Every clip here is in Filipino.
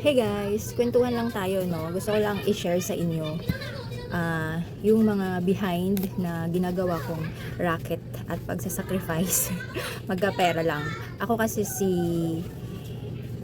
Hey guys, kwentuhan lang tayo, no? Gusto ko lang i-share sa inyo ah, yung mga behind na ginagawa kong racket at pagsasacrifice. Magkapera lang. Ako kasi si...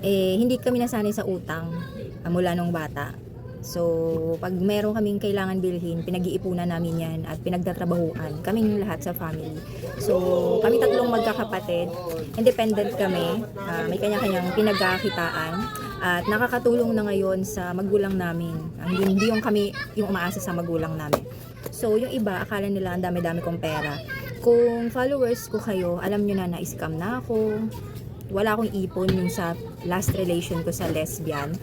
Eh, hindi kami nasanay sa utang ah, mula nung bata. So, pag meron kaming kailangan bilhin, pinag-iipunan namin yan at pinagtatrabahuan. Kaming lahat sa family. So, kami tatlong magkakapatid. Independent kami. ah, may kanya-kanyang pinagkakitaan. At nakakatulong na ngayon sa magulang namin. Hindi, hindi yung kami yung umaasa sa magulang namin. So, yung iba, akala nila ang dami-dami kong pera. Kung followers ko kayo, alam nyo na na-scam na ako. Wala akong ipon yung sa last relation ko sa lesbian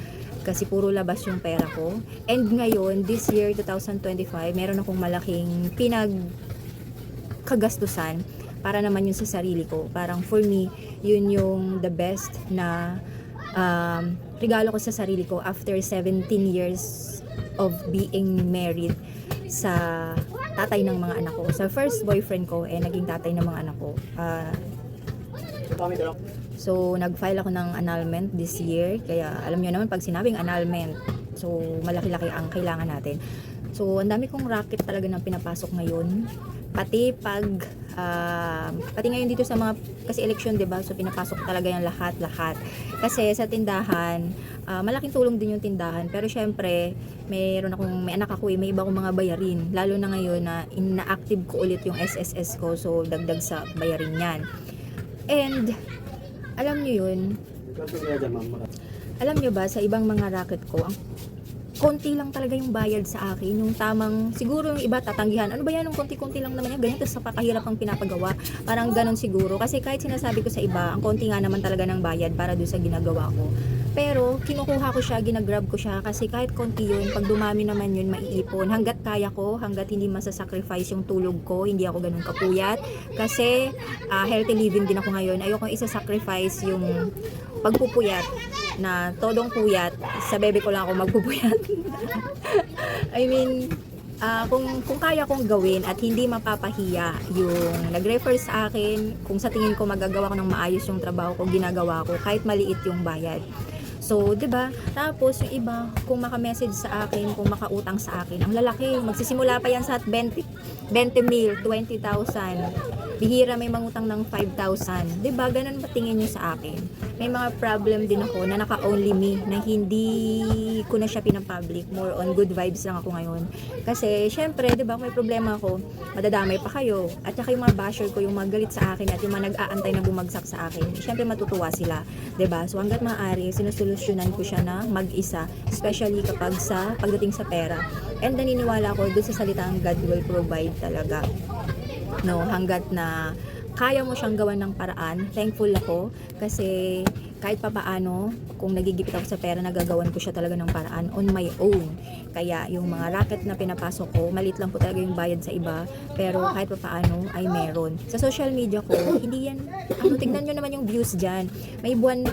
kasi puro labas yung pera ko. And ngayon, this year, 2025, meron akong malaking pinag kagastusan para naman yun sa sarili ko. Parang for me, yun yung the best na um, regalo ko sa sarili ko after 17 years of being married sa tatay ng mga anak ko. Sa first boyfriend ko, eh, naging tatay ng mga anak ko. Ah, So, nag-file ako ng annulment this year. Kaya, alam nyo naman, pag sinabing annulment, so, malaki-laki ang kailangan natin. So, ang dami kong racket talaga na pinapasok ngayon. Pati pag, ah, pati ngayon dito sa mga, kasi election, 'di ba So, pinapasok talaga yung lahat-lahat. Kasi sa tindahan, ah, malaking tulong din yung tindahan. Pero syempre, mayroon akong, may anak ako eh, may iba akong mga bayarin. Lalo na ngayon na ina-active ko ulit yung SSS ko. So, dagdag sa bayarin yan. And, alam nyo yun, alam nyo ba, sa ibang mga racket ko, ang konti lang talaga yung bayad sa akin. Yung tamang, siguro yung iba tatanggihan. Ano ba yan? Yung konti-konti lang naman yan. Ganyan, tapos napakahirap ang pinapagawa. Parang ganon siguro. Kasi kahit sinasabi ko sa iba, ang konti nga naman talaga ng bayad para doon sa ginagawa ko. Pero, kinukuha ko siya, ginagrab ko siya. Kasi kahit konti yun, pag dumami naman yun, maiipon. Hanggat kaya ko, hanggat hindi masasacrifice yung tulog ko, hindi ako ganun kapuyat. Kasi, ah, healthy living din ako ngayon. Ayoko isa-sacrifice yung pagpupuyat na todong puyat, sa bebe ko lang ako magpupuyat. I mean, ah, kung, kung kaya kong gawin at hindi mapapahiya yung nag-refer sa akin, kung sa tingin ko magagawa ko ng maayos yung trabaho ko, ginagawa ko, kahit maliit yung bayad. So, 'di ba? Tapos yung iba, kung maka-message sa akin, kung makautang sa akin, ang lalaki, magsisimula pa yan sa 20 20 mil, 20,000. Bihira may mangutang ng 5,000. 'Di ba? Ganun ba tingin niyo sa akin? May mga problem din ako na naka-only me na hindi ko na siya pinapublic. More on good vibes lang ako ngayon. Kasi syempre, 'di ba, may problema ako, madadamay pa kayo. At saka yung mga basher ko, yung mga galit sa akin at yung mga nag-aantay na bumagsak sa akin, syempre matutuwa sila. 'di ba? So hangga't maaari, sinusolusyonan ko siya na mag-isa, especially kapag sa pagdating sa pera. And naniniwala ko doon sa salitang God will provide talaga. No, hangga't na kaya mo siyang gawan ng paraan. Thankful ako kasi kahit pa paano, kung nagigipit ako sa pera, nagagawan ko siya talaga ng paraan on my own. Kaya yung mga racket na pinapasok ko, malit lang po talaga yung bayad sa iba, pero kahit pa paano ay meron. Sa social media ko, hindi yan, ano, tignan nyo naman yung views dyan. May buwan,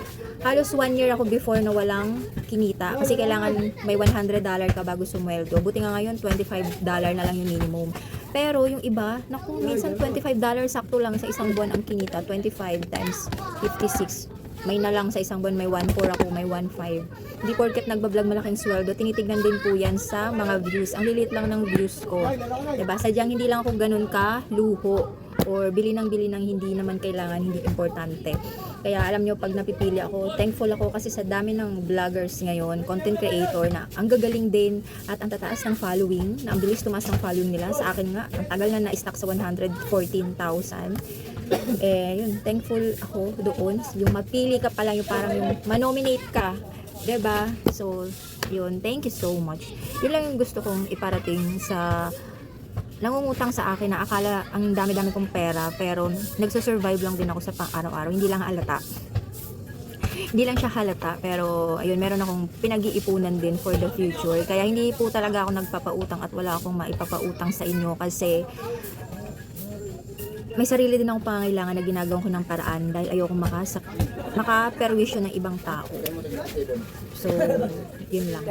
halos one year ako before na walang kinita kasi kailangan may $100 ka bago sumweldo. Buti nga ngayon, $25 na lang yung minimum. Pero yung iba, naku, minsan $25 sakto lang sa isang buwan ang kinita. 25 times 56. May na lang sa isang buwan, may 1.4 ako, may 1.5. Hindi porket nagbablog malaking sweldo, tinitignan din po yan sa mga views. Ang lilit lang ng views ko. Diba? Sadyang hindi lang ako ganun ka, luho or bili ng bili ng hindi naman kailangan, hindi importante. Kaya alam nyo, pag napipili ako, thankful ako kasi sa dami ng vloggers ngayon, content creator na ang gagaling din at ang tataas ng following, na ang bilis tumaas ng following nila. Sa akin nga, ang tagal na na-stack sa 114,000. Eh, yun, thankful ako doon. Yung mapili ka pala, yung parang yung manominate ka. ba So, yun, thank you so much. Yun lang yung gusto kong iparating sa nangungutang sa akin na akala ang dami-dami kong pera pero nagsusurvive lang din ako sa pang-araw-araw. Hindi lang halata. Hindi lang siya halata pero ayun, meron akong pinag-iipunan din for the future. Kaya hindi po talaga ako nagpapautang at wala akong maipapautang sa inyo kasi may sarili din akong pangangailangan na ginagawa ko ng paraan dahil ayoko makasak makaperwisyo ng ibang tao. So, yun lang.